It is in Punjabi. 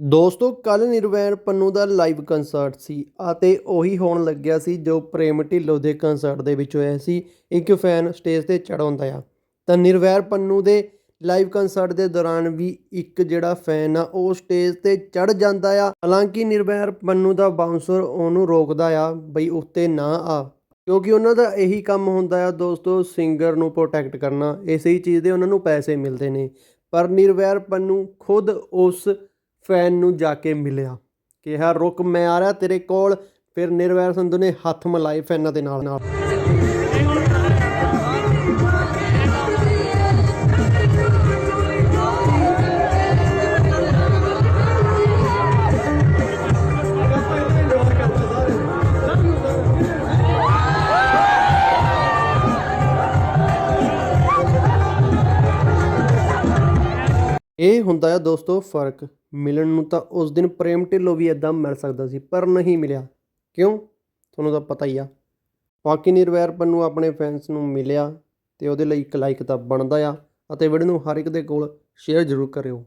ਦੋਸਤੋ ਕੱਲ ਨਿਰਵੈਰ ਪੰਨੂ ਦਾ ਲਾਈਵ ਕਨਸਰਟ ਸੀ ਅਤੇ ਉਹੀ ਹੋਣ ਲੱਗਿਆ ਸੀ ਜੋ ਪ੍ਰੇਮ ਢਿੱਲੋਂ ਦੇ ਕਨਸਰਟ ਦੇ ਵਿੱਚ ਹੋਇਆ ਸੀ। ਇੱਕ ਫੈਨ ਸਟੇਜ ਤੇ ਚੜ੍ਹ ਆ। ਤਾਂ ਨਿਰਵੈਰ ਪੰਨੂ ਦੇ ਲਾਈਵ ਕਨਸਰਟ ਦੇ ਦੌਰਾਨ ਵੀ ਇੱਕ ਜਿਹੜਾ ਫੈਨ ਆ, ਉਹ ਸਟੇਜ ਤੇ ਚੜ੍ਹ ਜਾਂਦਾ ਆ। ਹਾਲਾਂਕਿ ਨਿਰਵੈਰ ਪੰਨੂ ਦਾ ਬਾਉਂਸਰ ਉਹਨੂੰ ਰੋਕਦਾ ਆ ਬਈ ਉੱਤੇ ਨਾ ਆ। ਕਿਉਂਕਿ ਉਹਨਾਂ ਦਾ ਇਹੀ ਕੰਮ ਹੁੰਦਾ ਆ ਦੋਸਤੋ ਸਿੰਗਰ ਨੂੰ ਪ੍ਰੋਟੈਕਟ ਕਰਨਾ। ਇਸੇ ਹੀ ਚੀਜ਼ ਦੇ ਉਹਨਾਂ ਨੂੰ ਪੈਸੇ ਮਿਲਦੇ ਨੇ। ਪਰ ਨਿਰਵੈਰ ਪੰਨੂ ਖੁਦ ਉਸ ਫੈਨ ਨੂੰ ਜਾ ਕੇ ਮਿਲਿਆ। ਕਿਹਾ, ਰੁਕ, ਮੈਂ ਆ ਰਿਹਾ ਤੇਰੇ ਕੋਲ। ਫਿਰ ਨਿਰਵੈਰ ਸੰਧੂ ਨੇ ਹੱਥ ਮਿਲਾਏ ਫੈਨਾਂ ਦੇ ਨਾਲ ਨਾਲ। ਇਹ ਹੁੰਦਾ ਹੈ ਦੋਸਤੋ ਫ਼ਰਕ। ਮਿਲਣ ਨੂੰ ਤਾਂ ਉਸ ਦਿਨ ਪ੍ਰੇਮ ਢਿੱਲੋਂ ਵੀ ਇਦਾਂ ਮਿਲ ਸਕਦਾ ਸੀ, ਪਰ ਨਹੀਂ ਮਿਲਿਆ। ਕਿਉਂ? ਤੁਹਾਨੂੰ ਤਾਂ ਪਤਾ ਹੀ ਆ। ਬਾਕੀ ਨਿਰਵੈਰ ਪੰਨੂ ਆਪਣੇ ਫੈਨਸ ਨੂੰ ਮਿਲਿਆ ਤੇ ਉਹਦੇ ਲਈ ਇੱਕ ਲਾਈਕ ਤਾਂ ਬਣਦਾ ਆ ਅਤੇ ਵੀਡੀਓ ਨੂੰ ਹਰ ਇੱਕ ਦੇ ਕੋਲ ਸ਼ੇਅਰ ਜ਼ਰੂਰ ਕਰਿਓ।